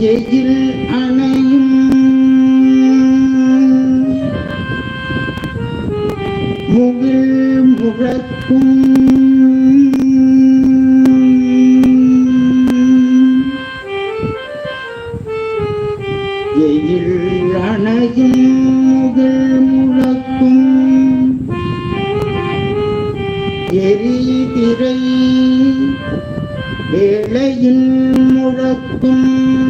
எயில் அணையும். முகில் முழக்கும் எயில் அணையும் முகில் முழக்கும் எரிதிரை வேளையின் முழக்கும்.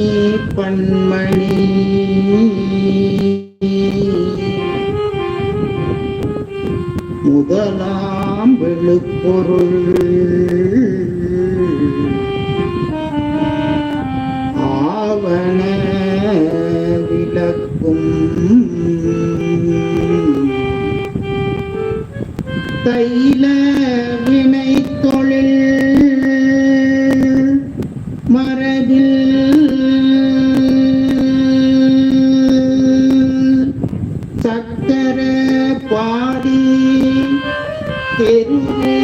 பன்மணி. முதலாம் விழுப்பொருள் ஆவண விளக்கும். தைல வினை பாடி தெருவே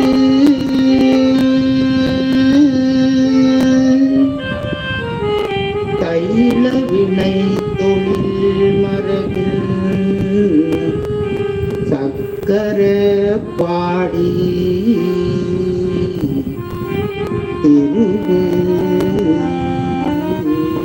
தைல வினை தொழில் மரபில் சக்கர பாடி. தெருவே